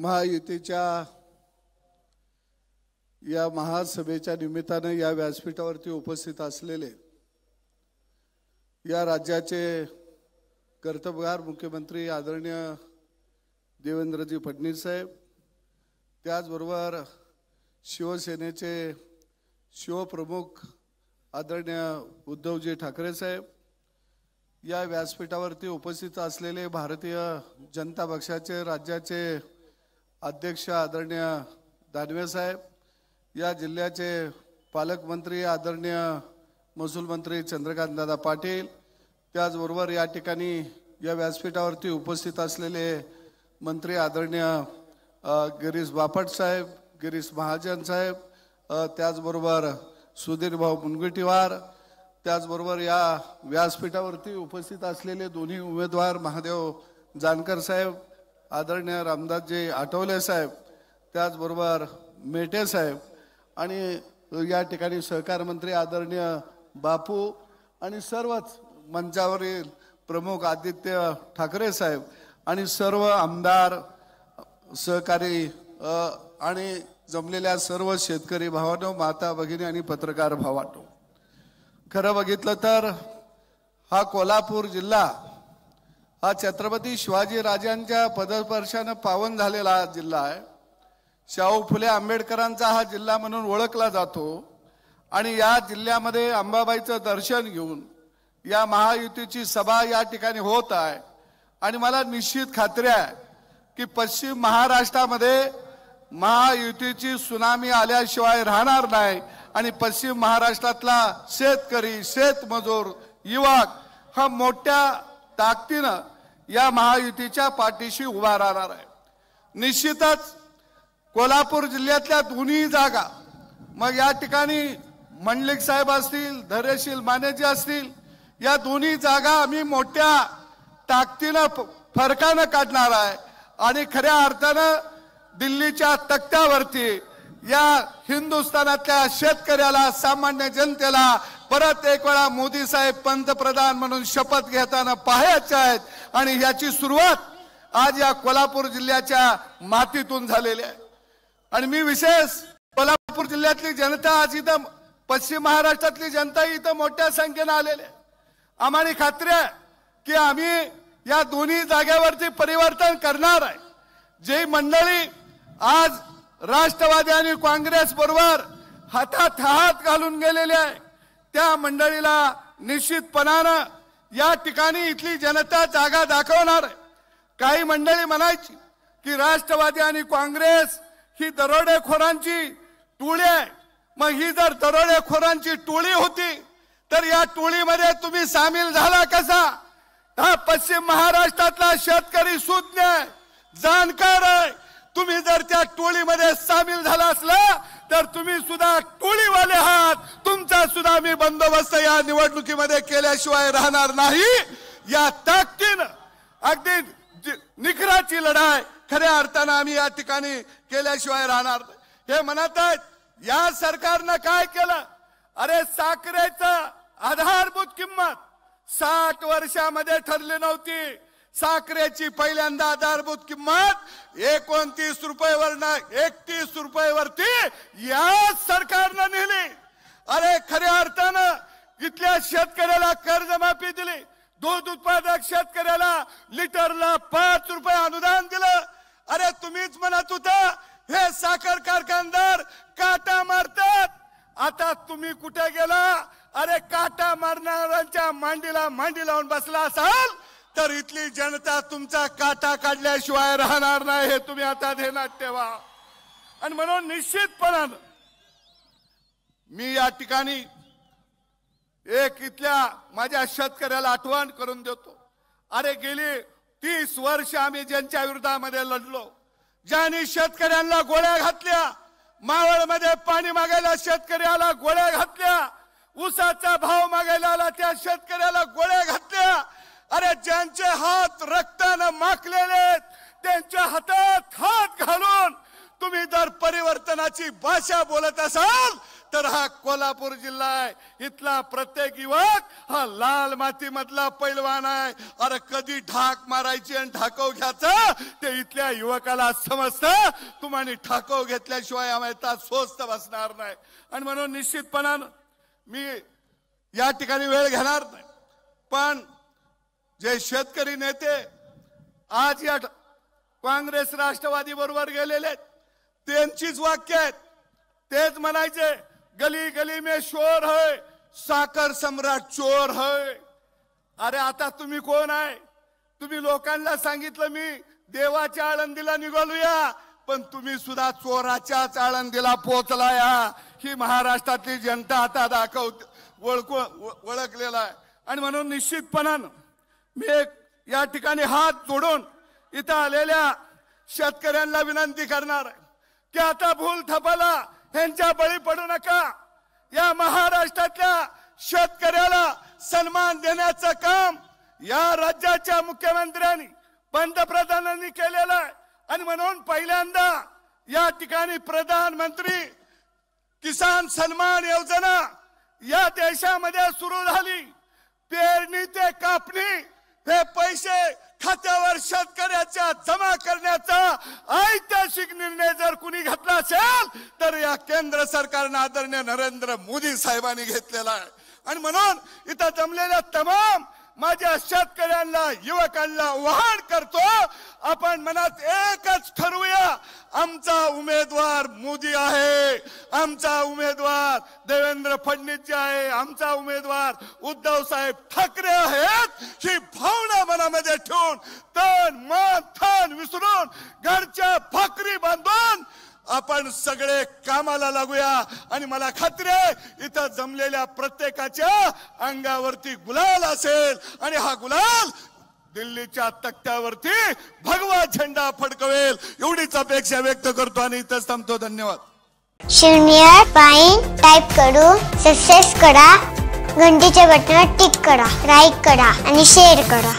महायुतीच्या या महासभेच्या निमित्तानं या व्यासपीठावरती उपस्थित असलेले या राज्याचे कर्तबगार मुख्यमंत्री आदरणीय देवेंद्रजी फडणवीस साहेब त्याचबरोबर शिवसेनेचे शिवप्रमुख आदरणीय उद्धवजी ठाकरे साहेब या व्यासपीठावरती उपस्थित असलेले भारतीय जनता पक्षाचे राज्याचे अध्यक्ष आदरणीय दानवे साहेब या जिल्ह्याचे पालकमंत्री आदरणीय महसूल मंत्री चंद्रकांतदादा पाटील त्याचबरोबर या ठिकाणी या व्यासपीठावरती उपस्थित असलेले मंत्री आदरणीय गिरीश बापट साहेब गिरीश महाजन साहेब त्याचबरोबर सुधीर भाऊ मुनगटीवार त्याचबरोबर या व्यासपीठावरती उपस्थित असलेले दोन्ही उमेदवार महादेव जानकर साहेब आदरणीय रामदासजी आठवले साहेब त्याचबरोबर मेटे साहेब आणि या ठिकाणी सहकार मंत्री आदरणीय बापू आणि सर्वच मंचावरील प्रमुख आदित्य ठाकरे साहेब आणि सर्व आमदार सहकारी आणि जमलेल्या सर्व शेतकरी भावानो माता भगिनी आणि पत्रकार भावानो. खरं बघितलं तर हा कोल्हापूर जिल्हा हा छत्रपती शिवाजी राजांच्या पदस्पर्शानं पावन झालेला हा जिल्हा आहे. शाहू फुले आंबेडकरांचा हा जिल्हा म्हणून ओळखला जातो आणि या जिल्ह्यामध्ये अंबाबाईचं दर्शन घेऊन या महायुतीची सभा या ठिकाणी होत आहे. आणि मला निश्चित खात्री आहे की पश्चिम महाराष्ट्रामध्ये महायुतीची सुनामी आल्याशिवाय राहणार नाही आणि पश्चिम महाराष्ट्रातला शेतकरी शेतमजूर युवक हा मोठ्या ताकदीनं या महायुतीच्या पाठीशी उभा राहणार आहे. निश्चितच कोल्हापूर जिल्ह्यातल्या दोन्ही जागा मग या ठिकाणी मंडलिक साहेब असतील धैर्यशील मानेजी असतील या दोन्ही जागा आम्ही मोठ्या ताकदीनं फरकानं काढणार आहे. आणि खऱ्या अर्थानं दिल्लीच्या तक्त्यावरती या हिंदुस्थानातल्या शेतकऱ्याला सामान्य जनतेला परत एक वेळा मोदी साहेब पंतप्रधान म्हणून शपथ घेताना पाहायचे आहेत आणि याची सुरुवात आज या कोल्हापूर जिल्ह्याच्या मातीतून झालेली आहे. आणि मी विशेष कोल्हापूर जिल्ह्यातली जनता आज इथं पश्चिम महाराष्ट्रातली जनता इथं मोठ्या संख्येनं आलेली आहे. आम्हाला खात्री आहे की आम्ही या दोन्ही जागेवरती परिवर्तन करणार आहे. जे मंडळी आज राष्ट्रवादी आणि काँग्रेस बरोबर हातात हात घालून गेलेले आहे. त्या मंडळीला निश्चितपणानं या ठिकाणी इथली जनता जागा दाखवणार. काही मंडळी म्हणायची की राष्ट्रवादी आणि काँग्रेस ही दरोडेखोरांची टोळी आहे. मग ही जर दरोडेखोरांची टोळी होती तर या टोळीमध्ये तुम्ही सामील झाला कसा? हा पश्चिम महाराष्ट्रातला शेतकरी सुज्ञ आहे जाणकार आहे. तुम्ही जर त्या टोळीमध्ये सामील झाला असला तर तुम्ही सुद्धा टोळीवाले आहात. तुमचा सुद्धा मी बंदोबस्त या निवडणुकीमध्ये केल्याशिवाय राहणार नाही. या ताकदीनं अगदी निखराची लढाई खऱ्या अर्थानं आम्ही या ठिकाणी केल्याशिवाय राहणार हे म्हणत आहेत या सरकारनं काय केलं? अरे साखरेचं आधारभूत किंमत साठ वर्षामध्ये ठरली नव्हती. साखरेची पहिल्यांदा आधारभूत किंमत एकोणतीस रुपये वर एकतीस रुपयेवरती या सरकारनं नेली. अरे खऱ्या अर्थानं इथल्या शेतकऱ्याला कर्जमाफी दिली दूध उत्पादक शेतकऱ्याला लिटरला पाच रुपये अनुदान दिलं. अरे तुम्हीच म्हणत होता हे साखर कारखानदार काटा मारतात. आता तुम्ही कुठे गेला? अरे काटा मारणाऱ्यांच्या मांडीला मांडी लावून बसला असाल तर इथली जनता तुमचा काटा काढल्याशिवाय राहणार नाही हे तुम्ही आता ध्यानात ठेवा. आणि म्हणून निश्चितपणानं मी या ठिकाणी एक इथल्या माझ्या शेतकऱ्याला आठवण करून देतो. अरे गेली तीस वर्ष आम्ही ज्यांच्या विरोधामध्ये लढलो ज्यांनी शेतकऱ्यांना गोळ्या घातल्या मावळमध्ये पाणी मागायला शेतकऱ्याला गोळ्या घातल्या ऊसाचा भाव मागायला आला त्या शेतकऱ्याला गोळ्या घातल्या. अरे ज्यांचे हात रक्तानं माखलेले त्यांच्या हातात हात घालून तुम्ही जर परिवर्तनाची भाषा बोलत असाल तर हा कोल्हापूर जिल्हा आहे. इथला प्रत्येक युवक हा लाल माती मधला पैलवान आहे. अरे कधी ढाक मारायची आणि ढाकव घ्यायचं ते इथल्या युवकाला समजतं. तुम्हाला ठाकव घेतल्याशिवाय आम्हाला स्वस्त बसणार नाही. आणि म्हणून निश्चितपणानं मी या ठिकाणी वेळ घेणार नाही. पण जे शेतकरी नेते आज या काँग्रेस राष्ट्रवादी बरोबर गेलेले आहेत, त्यांचीच वाक्य आहेत. तेच म्हणायचे गली गली में शोर है साखर सम्राट चोर है। अरे आता तुम्ही कोण आहे? तुम्ही लोकांना सांगितलं मी देवाच्या आळंदीला निघालूया पण तुम्ही सुद्धा चोराच्याच आळंदीला पोचला या ही महाराष्ट्रातली जनता आता दाखव ओळख ओळखलेला आहे. आणि म्हणून निश्चितपणानं मी एक या ठिकाणी हात जोडून इथं आलेल्या शेतकऱ्यांना विनंती करणार आहे की आता भूल थपाला ह्यांच्या बळी पडू नका. या महाराष्ट्रातल्या शेतकऱ्याला सन्मान देण्याचं काम या राज्याच्या मुख्यमंत्र्यांनी पंतप्रधानांनी केलेलं आहे. आणि म्हणून पहिल्यांदा या ठिकाणी प्रधानमंत्री किसान सन्मान योजना या देशामध्ये सुरू झाली. पेरणी ते कापणी हे पैसे खात्यावर शेतकऱ्याच्या जमा करण्याचा ऐतिहासिक निर्णय जर कुणी घेतला असेल तर या केंद्र सरकारनं आदरणीय नरेंद्र मोदी साहेबांनी घेतलेला आहे. आणि म्हणून इथं जमलेल्या तमाम माझ्या शेतकऱ्यांना युवकांना वाहन करतो आपण मनात एकच ठरवूया आमचा उमेदवार मोदी आहे. आमचा उमेदवार देवेंद्र फडणवीस आहे. आमचा उमेदवार उद्धव साहेब ठाकरे आहेत. ही भावना मनामध्ये ठेवून तन मन थन विसरून घरच्या भाकरी बांधून आपण सगळे कामाला लागूया. आणि मला खात्री आहे इथं जमलेल्या प्रत्येकाच्या अंगावरती गुलाल असेल. आणि हा गुलाल दिल्लीच्या तक्त्यावरती भगवा झेंडा फडकवेल एवढीच अपेक्षा व्यक्त करतो आणि इथंच थांबतो. धन्यवाद. शून्य पाईन टाईप करू सक्सेस करा घंटीच्या बटनावर टिक करा लाईक करा आणि शेअर करा.